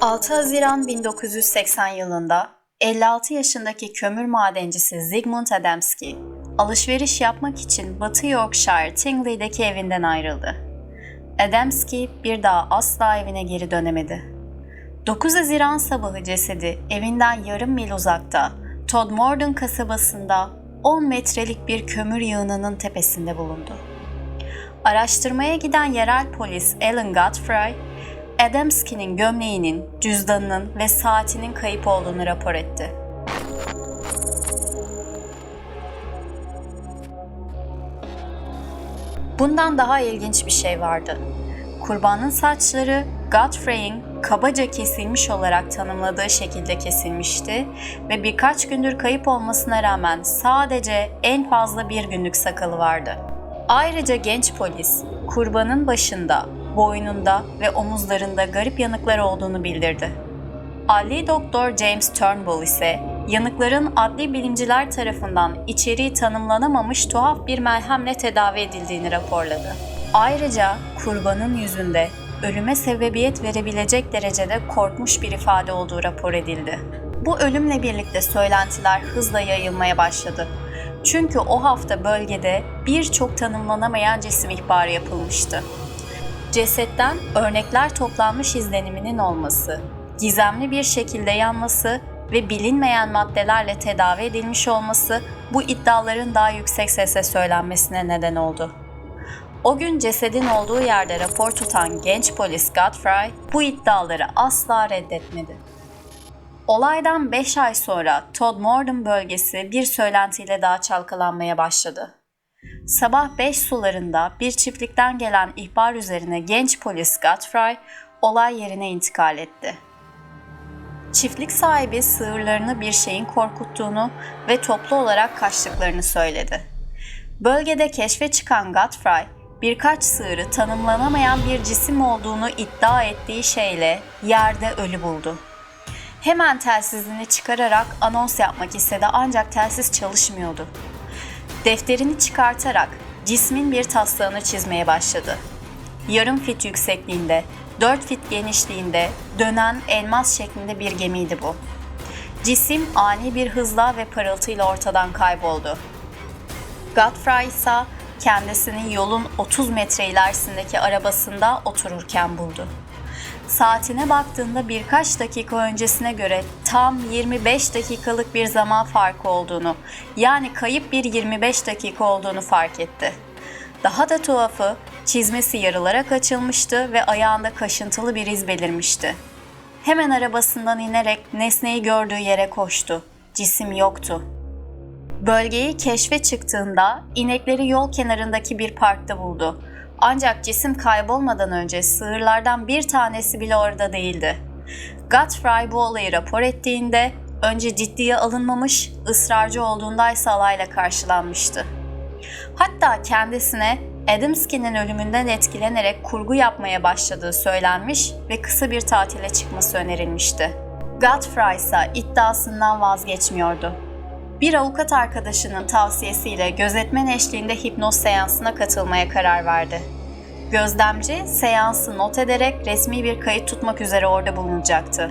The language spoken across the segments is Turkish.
6 Haziran 1980 yılında 56 yaşındaki kömür madencisi Zygmunt Adamski, alışveriş yapmak için Batı Yorkshire Tingley'deki evinden ayrıldı. Adamski bir daha asla evine geri dönemedi. 9 Haziran sabahı cesedi evinden yarım mil uzakta Todmorden kasabasında 10 metrelik bir kömür yığınının tepesinde bulundu. Araştırmaya giden yerel polis Alan Godfrey, Adamski'nin gömleğinin, cüzdanının ve saatinin kayıp olduğunu rapor etti. Bundan daha ilginç bir şey vardı. Kurbanın saçları Godfrey'in kabaca kesilmiş olarak tanımladığı şekilde kesilmişti ve birkaç gündür kayıp olmasına rağmen sadece en fazla bir günlük sakalı vardı. Ayrıca genç polis kurbanın başında, boynunda ve omuzlarında garip yanıklar olduğunu bildirdi. Adli doktor James Turnbull ise yanıkların adli bilimciler tarafından içeriği tanımlanamamış tuhaf bir melhemle tedavi edildiğini raporladı. Ayrıca kurbanın yüzünde ölüme sebebiyet verebilecek derecede korkmuş bir ifade olduğu rapor edildi. Bu ölümle birlikte söylentiler hızla yayılmaya başladı. Çünkü o hafta bölgede birçok tanımlanamayan cisim ihbarı yapılmıştı. Cesetten örnekler toplanmış izleniminin olması, gizemli bir şekilde yanması ve bilinmeyen maddelerle tedavi edilmiş olması bu iddiaların daha yüksek sesle söylenmesine neden oldu. O gün cesedin olduğu yerde rapor tutan genç polis Godfrey bu iddiaları asla reddetmedi. Olaydan 5 ay sonra Todd Morden bölgesi bir söylentiyle daha çalkalanmaya başladı. Sabah 5 sularında bir çiftlikten gelen ihbar üzerine genç polis Godfrey olay yerine intikal etti. Çiftlik sahibi sığırlarını bir şeyin korkuttuğunu ve toplu olarak kaçtıklarını söyledi. Bölgede keşfe çıkan Godfrey, birkaç sığırı tanımlanamayan bir cisim olduğunu iddia ettiği şeyle yerde ölü buldu. Hemen telsizini çıkararak anons yapmak istedi ancak telsiz çalışmıyordu. Defterini çıkartarak cismin bir taslağını çizmeye başladı. Yarım fit yüksekliğinde, 4 fit genişliğinde dönen elmas şeklinde bir gemiydi bu. Cisim ani bir hızla ve parıltıyla ortadan kayboldu. Godfrey ise kendisini yolun 30 metre ilerisindeki arabasında otururken buldu. Saatine baktığında birkaç dakika öncesine göre tam 25 dakikalık bir zaman farkı olduğunu, yani kayıp bir 25 dakika olduğunu fark etti. Daha da tuhafı, çizmesi yarılarak açılmıştı ve ayağında kaşıntılı bir iz belirmişti. Hemen arabasından inerek nesneyi gördüğü yere koştu. Cisim yoktu. Bölgeyi keşfe çıktığında inekleri yol kenarındaki bir parkta buldu. Ancak cisim kaybolmadan önce sığırlardan bir tanesi bile orada değildi. Godfrey bu olayı rapor ettiğinde önce ciddiye alınmamış, ısrarcı olduğunda ise alayla karşılanmıştı. Hatta kendisine Adamski'nin ölümünden etkilenerek kurgu yapmaya başladığı söylenmiş ve kısa bir tatile çıkması önerilmişti. Godfrey ise iddiasından vazgeçmiyordu. Bir avukat arkadaşının tavsiyesiyle gözetmen eşliğinde hipnoz seansına katılmaya karar verdi. Gözlemci seansı not ederek resmi bir kayıt tutmak üzere orada bulunacaktı.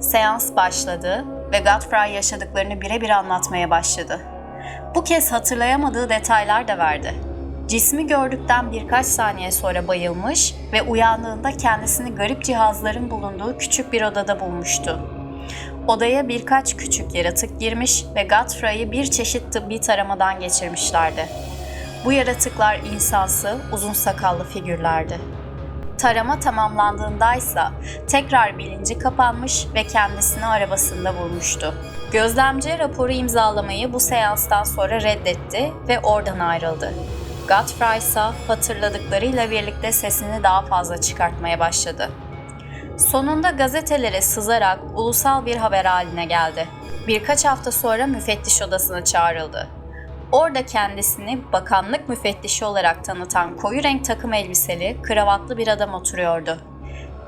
Seans başladı ve Godfrey yaşadıklarını birebir anlatmaya başladı. Bu kez hatırlayamadığı detaylar da verdi. Cismi gördükten birkaç saniye sonra bayılmış ve uyandığında kendisini garip cihazların bulunduğu küçük bir odada bulmuştu. Odaya birkaç küçük yaratık girmiş ve Godfrey'i bir çeşit tıbbi taramadan geçirmişlerdi. Bu yaratıklar insansı, uzun sakallı figürlerdi. Tarama tamamlandığında ise tekrar bilinci kapanmış ve kendisini arabasında bulmuştu. Gözlemci raporu imzalamayı bu seanstan sonra reddetti ve oradan ayrıldı. Godfrey ise hatırladıklarıyla birlikte sesini daha fazla çıkartmaya başladı. Sonunda gazetelere sızarak ulusal bir haber haline geldi. Birkaç hafta sonra müfettiş odasına çağrıldı. Orada kendisini bakanlık müfettişi olarak tanıtan koyu renk takım elbiseli, kravatlı bir adam oturuyordu.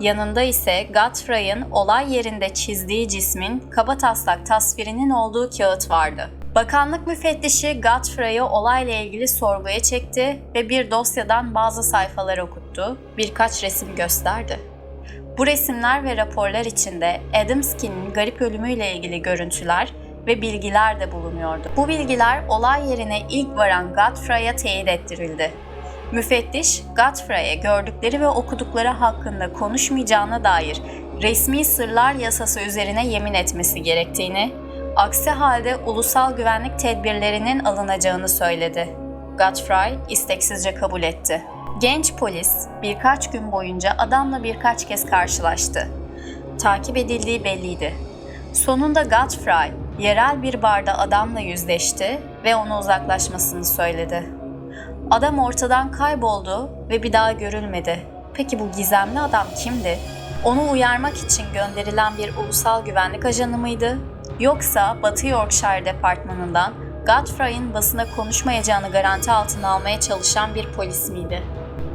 Yanında ise Godfrey'in olay yerinde çizdiği cismin kabataslak tasvirinin olduğu kağıt vardı. Bakanlık müfettişi Godfrey'i olayla ilgili sorguya çekti ve bir dosyadan bazı sayfalar okuttu, birkaç resim gösterdi. Bu resimler ve raporlar içinde Adamski'nin garip ölümüyle ilgili görüntüler ve bilgiler de bulunuyordu. Bu bilgiler olay yerine ilk varan Godfrey'a teyit ettirildi. Müfettiş, Godfrey'e gördükleri ve okudukları hakkında konuşmayacağına dair resmi sırlar yasası üzerine yemin etmesi gerektiğini, aksi halde ulusal güvenlik tedbirlerinin alınacağını söyledi. Godfrey isteksizce kabul etti. Genç polis birkaç gün boyunca adamla birkaç kez karşılaştı. Takip edildiği belliydi. Sonunda Godfrey yerel bir barda adamla yüzleşti ve ona uzaklaşmasını söyledi. Adam ortadan kayboldu ve bir daha görülmedi. Peki bu gizemli adam kimdi? Onu uyarmak için gönderilen bir ulusal güvenlik ajanı mıydı? Yoksa Batı Yorkshire Departmanı'ndan Godfrey'in basına konuşmayacağını garanti altına almaya çalışan bir polis miydi?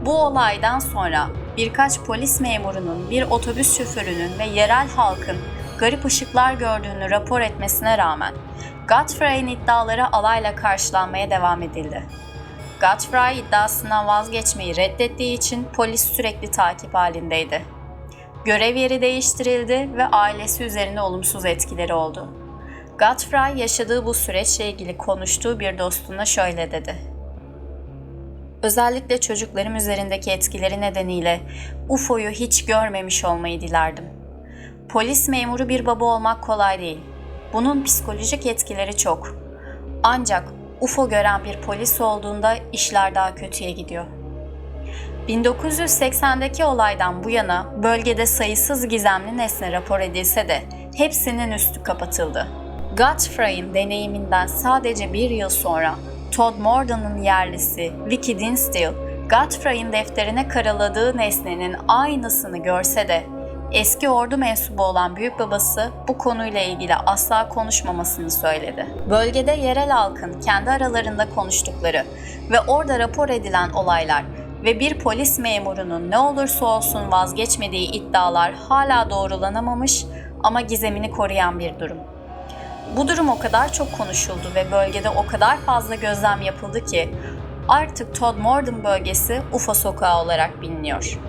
Bu olaydan sonra birkaç polis memurunun, bir otobüs şoförünün ve yerel halkın garip ışıklar gördüğünü rapor etmesine rağmen Godfrey'in iddiaları alayla karşılanmaya devam edildi. Godfrey iddiasından vazgeçmeyi reddettiği için polis sürekli takip halindeydi. Görev yeri değiştirildi ve ailesi üzerinde olumsuz etkileri oldu. Godfrey yaşadığı bu süreçle ilgili konuştuğu bir dostuna şöyle dedi. Özellikle çocuklarım üzerindeki etkileri nedeniyle UFO'yu hiç görmemiş olmayı dilerdim. Polis memuru bir baba olmak kolay değil. Bunun psikolojik etkileri çok. Ancak UFO gören bir polis olduğunda işler daha kötüye gidiyor. 1980'deki olaydan bu yana bölgede sayısız gizemli nesne rapor edilse de hepsinin üstü kapatıldı. Godfrey'in deneyiminden sadece bir yıl sonra Todd Morden'ın yerlisi Vicky Dinsdale, Godfrey'in defterine karaladığı nesnenin aynısını görse de eski ordu mensubu olan büyük babası bu konuyla ilgili asla konuşmamasını söyledi. Bölgede yerel halkın kendi aralarında konuştukları ve orada rapor edilen olaylar ve bir polis memurunun ne olursa olsun vazgeçmediği iddialar hala doğrulanamamış ama gizemini koruyan bir durum. Bu durum o kadar çok konuşuldu ve bölgede o kadar fazla gözlem yapıldı ki artık Todd Morden bölgesi UFO sokağı olarak biliniyor.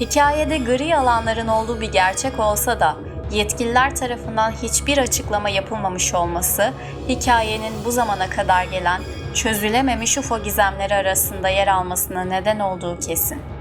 Hikayede gri alanların olduğu bir gerçek olsa da yetkililer tarafından hiçbir açıklama yapılmamış olması hikayenin bu zamana kadar gelen çözülememiş UFO gizemleri arasında yer almasına neden olduğu kesin.